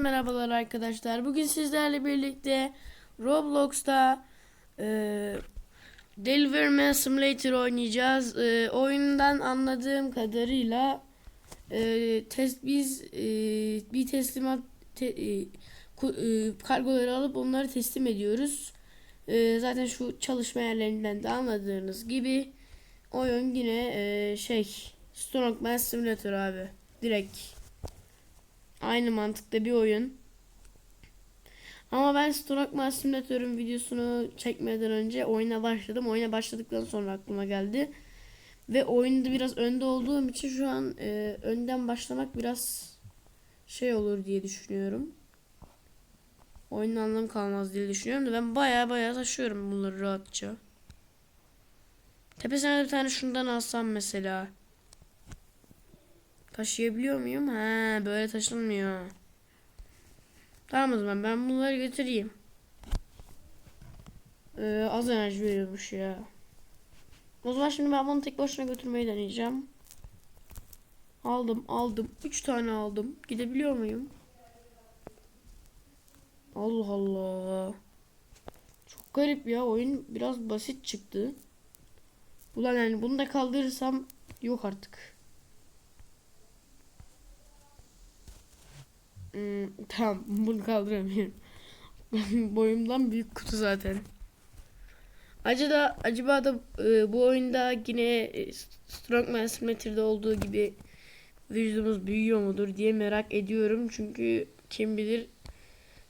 merhabalar arkadaşlar. Bugün sizlerle birlikte Roblox'ta e, Delivery Simulator oynayacağız. E, oyundan anladığım kadarıyla e, test biz e, bir teslimat te, e, e, kargoları alıp onları teslim ediyoruz. E, zaten şu çalışma yerlerinden de anladığınız gibi oyun yine e, şey Strongman Simulator abi. Direkt Aynı mantıkta bir oyun. Ama ben Strongman Simulator'un videosunu çekmeden önce oyuna başladım. Oyuna başladıktan sonra aklıma geldi. Ve oyunda biraz önde olduğum için şu an e, önden başlamak biraz şey olur diye düşünüyorum. Oyunun anlamı kalmaz diye düşünüyorum da ben baya baya taşıyorum bunları rahatça. Tepesine bir tane şundan alsam mesela. Taşıyabiliyor muyum? He, böyle taşınmıyor. Tamam o zaman ben bunları götüreyim. Ee, az enerji veriyormuş ya. O zaman şimdi ben bunu tek başına götürmeyi deneyeceğim. Aldım aldım. 3 tane aldım. Gidebiliyor muyum? Allah Allah. Çok garip ya. Oyun biraz basit çıktı. Ulan yani bunu da kaldırırsam yok artık. Hmm, tamam bunu kaldıramıyorum. Boyumdan büyük kutu zaten. Acaba acaba da e, bu oyunda yine e, Strongman Simulator'da olduğu gibi vücudumuz büyüyor mudur diye merak ediyorum. Çünkü kim bilir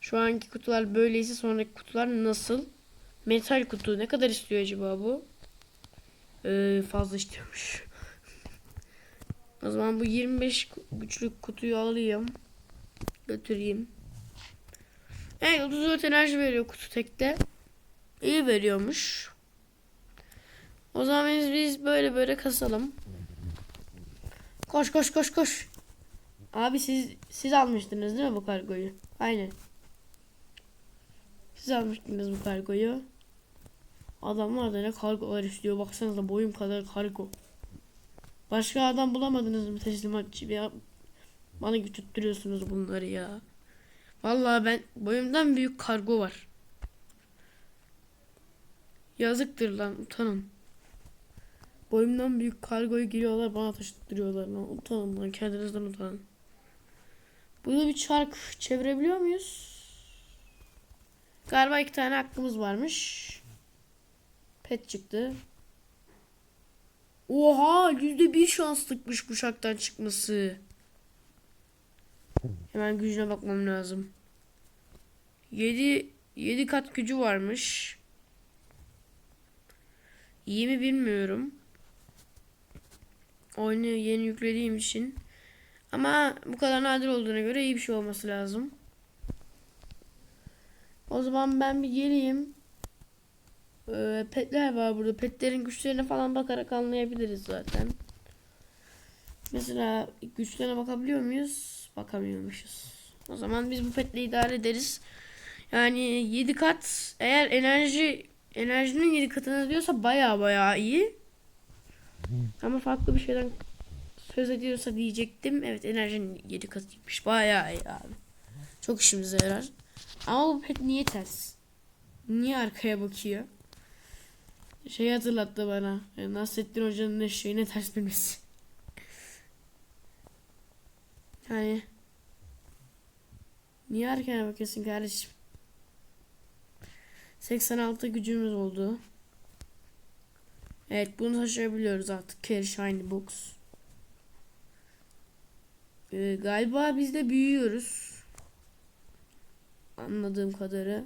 şu anki kutular böyleyse sonraki kutular nasıl? Metal kutu ne kadar istiyor acaba bu? Ee, fazla istiyormuş. o zaman bu 25 güçlük kutuyu alayım götüreyim. Evet 34 enerji veriyor kutu tekte. İyi veriyormuş. O zaman biz, biz böyle böyle kasalım. Koş koş koş koş. Abi siz siz almıştınız değil mi bu kargoyu? Aynen. Siz almıştınız bu kargoyu. Adamlar da ne kargolar istiyor. Baksanıza boyum kadar kargo. Başka adam bulamadınız mı teslimatçı? Ya bana götürtüyorsunuz bunları ya. Vallahi ben boyumdan büyük kargo var. Yazıktır lan utanın. Boyumdan büyük kargoyu giriyorlar bana taşıttırıyorlar lan. Utanın lan kendinizden utanın. Burada bir çark çevirebiliyor muyuz? Galiba iki tane hakkımız varmış. Pet çıktı. Oha yüzde bir şanslıkmış kuşaktan çıkması. Hemen gücüne bakmam lazım. 7 7 kat gücü varmış. İyi mi bilmiyorum. Oyunu yeni yüklediğim için. Ama bu kadar nadir olduğuna göre iyi bir şey olması lazım. O zaman ben bir geleyim. Ee, petler var burada. Petlerin güçlerine falan bakarak anlayabiliriz zaten. Mesela güçlerine bakabiliyor muyuz? Bakamıyormuşuz. O zaman biz bu petle idare ederiz. Yani 7 kat eğer enerji enerjinin 7 katını diyorsa baya baya iyi. Ama farklı bir şeyden söz ediyorsa diyecektim. Evet enerjinin 7 katıymış. Baya iyi abi. Çok işimize yarar. Ama bu pet niye ters? Niye arkaya bakıyor? Şey hatırlattı bana. Nasrettin Hoca'nın eşeğine ters binmesi. Yani niye arkana bakıyorsun kardeşim? 86 gücümüz oldu. Evet bunu taşıyabiliyoruz artık. Carry Shiny Box. Ee, galiba biz de büyüyoruz. Anladığım kadarı.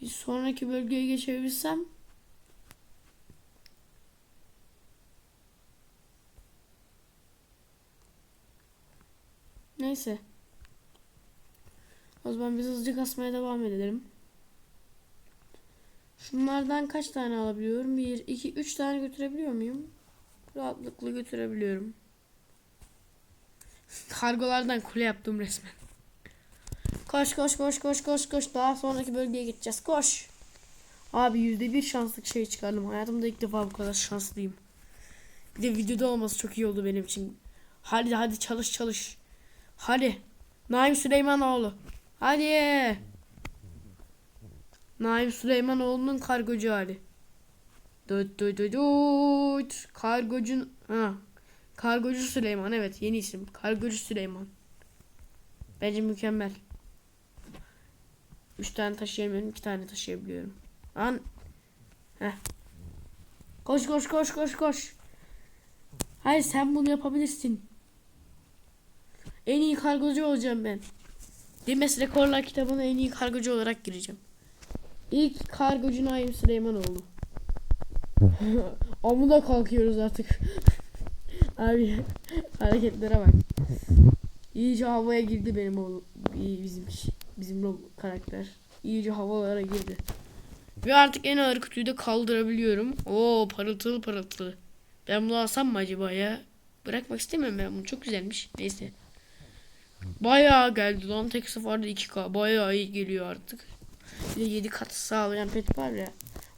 Bir sonraki bölgeye geçebilsem. Neyse. O zaman biz hızlıca kasmaya devam edelim. Şunlardan kaç tane alabiliyorum? 1, 2, 3 tane götürebiliyor muyum? Rahatlıkla götürebiliyorum. Kargolardan kule yaptım resmen. Koş koş koş koş koş koş. Daha sonraki bölgeye gideceğiz. Koş. Abi yüzde bir şanslık şey çıkardım. Hayatımda ilk defa bu kadar şanslıyım. Bir de videoda olması çok iyi oldu benim için. Hadi hadi çalış çalış. Hadi. Naim Süleymanoğlu. Hadi. Naim Süleymanoğlu'nun kargocu hali. Dut dut dut dut. Kargocun ha. Kargocu Süleyman evet yeni isim. Kargocu Süleyman. Bence mükemmel. Üç tane taşıyamıyorum, iki tane taşıyabiliyorum. An. Heh. Koş koş koş koş koş. Hayır sen bunu yapabilirsin. En iyi kargocu olacağım ben. Guinness Rekorlar kitabına en iyi kargocu olarak gireceğim. İlk kargocu Naim Süleymanoğlu. Amuda kalkıyoruz artık. Abi hareketlere bak. İyice havaya girdi benim oğlum. Bizim bizim o karakter. İyice havalara girdi. Ve artık en ağır kutuyu da kaldırabiliyorum. Oo parıltılı parıltılı. Ben bunu alsam mı acaba ya? Bırakmak istemiyorum ben bunu. Çok güzelmiş. Neyse. Bayağı geldi lan. Tek seferde 2K. Bayağı iyi geliyor artık. Bir de 7 kat sağlayan pet var ya.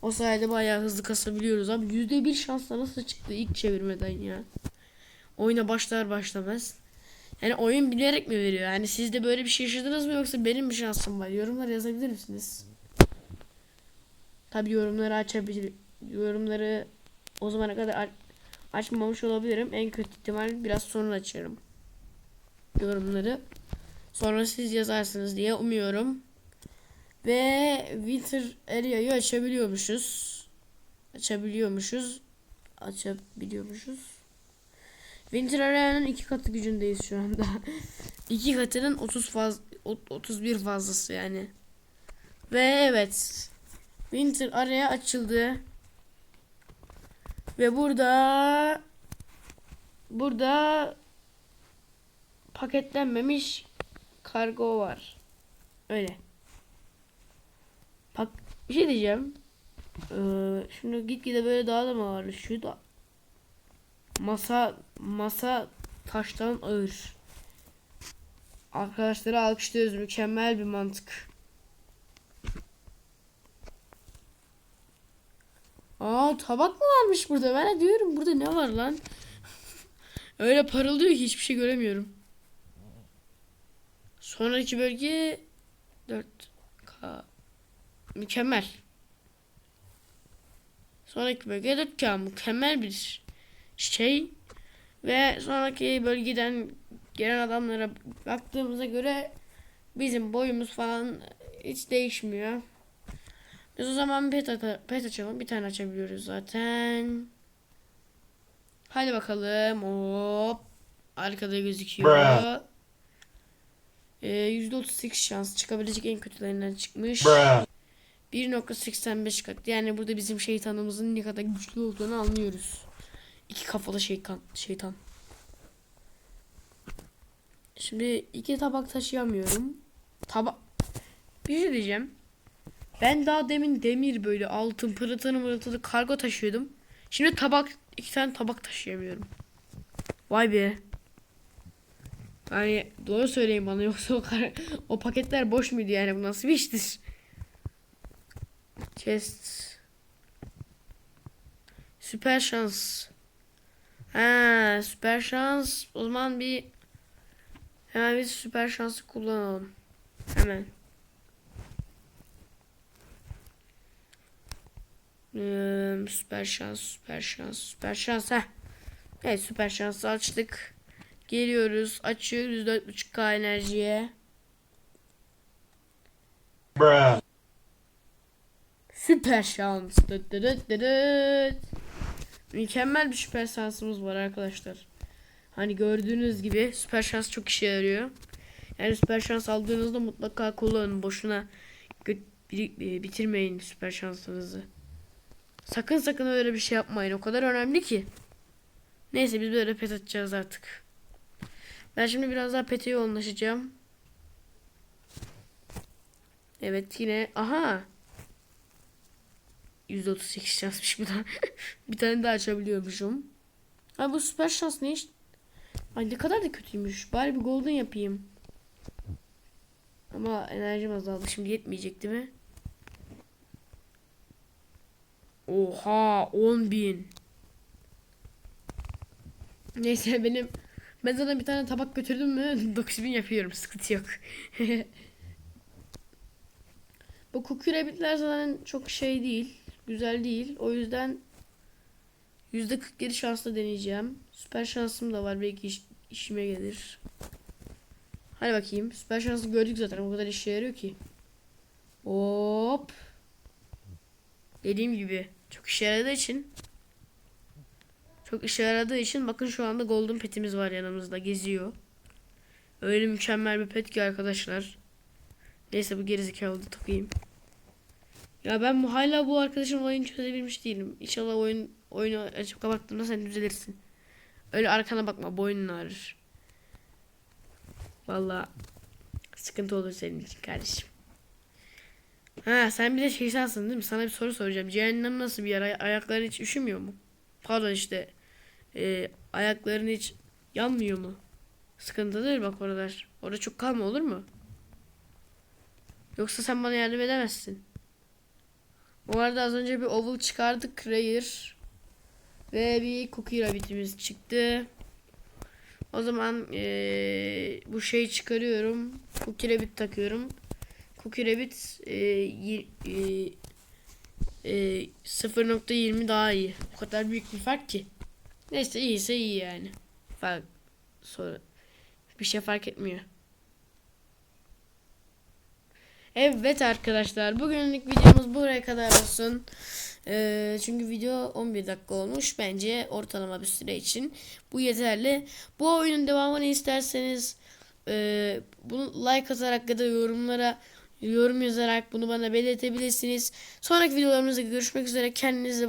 O sayede bayağı hızlı kasabiliyoruz abi. %1 şansla nasıl çıktı ilk çevirmeden ya. Oyuna başlar başlamaz. Yani oyun bilerek mi veriyor? Yani siz de böyle bir şey yaşadınız mı yoksa benim bir şansım var? Yorumlar yazabilir misiniz? Tabi yorumları açabilir. Yorumları o zamana kadar aç- açmamış olabilirim. En kötü ihtimal biraz sonra açarım. Yorumları. Sonra siz yazarsınız diye umuyorum. Ve Winter Area'yı açabiliyormuşuz. Açabiliyormuşuz. Açabiliyormuşuz. Winter Area'nın iki katı gücündeyiz şu anda. iki katının 30 faz 31 fazlası yani. Ve evet. Winter Area açıldı. Ve burada burada paketlenmemiş kargo var. Öyle. Bak bir şey diyeceğim. Ee, şimdi gitgide böyle daha da mı ağırlaşıyor da. Masa masa taştan ağır. Arkadaşları alkışlıyoruz. Mükemmel bir mantık. Aa tabak mı varmış burada? Ben de diyorum burada ne var lan? Öyle parıldıyor ki hiçbir şey göremiyorum. Sonraki bölge 4K. Mükemmel. Sonraki bölge 4K. Mükemmel bir şey. Ve sonraki bölgeden gelen adamlara baktığımıza göre bizim boyumuz falan hiç değişmiyor. Biz o zaman pet, pet açalım. Bir tane açabiliyoruz zaten. Hadi bakalım. Hop. Arkada gözüküyor. Bruh. Ee, %38 şans çıkabilecek en kötülerinden çıkmış. Bruh. 1.85 kat. Yani burada bizim şeytanımızın ne kadar güçlü olduğunu anlıyoruz. İki kafalı şeytan. şeytan. Şimdi iki tabak taşıyamıyorum. Tabak. Bir şey diyeceğim. Ben daha demin demir böyle altın pırıltılı mırıltılı kargo taşıyordum. Şimdi tabak iki tane tabak taşıyamıyorum. Vay be. Hani doğru söyleyin bana yoksa o, kar- o paketler boş muydu yani bu nasıl bir iştir? Chest. Süper şans. Ha, süper şans. O zaman bir hemen bir süper şansı kullanalım. Hemen. Ee, süper şans, süper şans, süper şans. Heh. Evet, süper şansı açtık. Geliyoruz, açıyoruz 4.5k enerjiye. Bruh. Süper şans. Dıt dıt dıt. Mükemmel bir süper şansımız var arkadaşlar. Hani gördüğünüz gibi süper şans çok işe yarıyor. Yani süper şans aldığınızda mutlaka kullanın. Boşuna bitirmeyin süper şansınızı. Sakın sakın öyle bir şey yapmayın. O kadar önemli ki. Neyse biz böyle pet atacağız artık. Ben şimdi biraz daha pete yoğunlaşacağım. Evet yine aha. %38 şansmış bu da. bir tane daha açabiliyormuşum. Ay bu süper şans ne iş? Ay ne kadar da kötüymüş. Bari bir golden yapayım. Ama enerjim azaldı. Şimdi yetmeyecek değil mi? Oha 10 bin. Neyse benim Ben zaten bir tane tabak götürdüm mü 9000 yapıyorum. Sıkıntı yok. Bu cookie rabbitler zaten çok şey değil. Güzel değil. O yüzden %47 şansla deneyeceğim. Süper şansım da var. Belki iş- işime gelir. Hadi bakayım. Süper şansı gördük zaten. O kadar işe yarıyor ki. Hop. Dediğim gibi çok işe yaradığı için çok işe yaradığı için bakın şu anda golden petimiz var yanımızda geziyor. Öyle mükemmel bir pet ki arkadaşlar. Neyse bu gerizekalı da takayım. Ya ben bu, hala bu arkadaşın oyunu çözebilmiş değilim. İnşallah oyun oyunu açıp kapattığımda sen düzelirsin. Öyle arkana bakma boynun ağrır. Vallahi sıkıntı olur senin için kardeşim. Ha sen bir de şeysansın değil mi? Sana bir soru soracağım. Cehennem nasıl bir yer? Ay- ayakların hiç üşümüyor mu? Pardon işte. E, ayakların hiç yanmıyor mu? Sıkıntı değil bak oralar. Orada çok kalma olur mu? Yoksa sen bana yardım edemezsin. Bu arada az önce bir oval çıkardık. Rare. Ve bir cookie rabbitimiz çıktı. O zaman eee, bu şeyi çıkarıyorum. Cookie rabbit takıyorum. Cookie rabbit yi- eee, eee, 0.20 daha iyi. O kadar büyük bir fark ki. Neyse iyiyse iyi yani. Fark sonra bir şey fark etmiyor. Evet arkadaşlar bugünlük videomuz buraya kadar olsun. Ee, çünkü video 11 dakika olmuş. Bence ortalama bir süre için bu yeterli. Bu oyunun devamını isterseniz e, bunu like atarak ya da yorumlara yorum yazarak bunu bana belirtebilirsiniz. Sonraki videolarımızda görüşmek üzere. Kendinize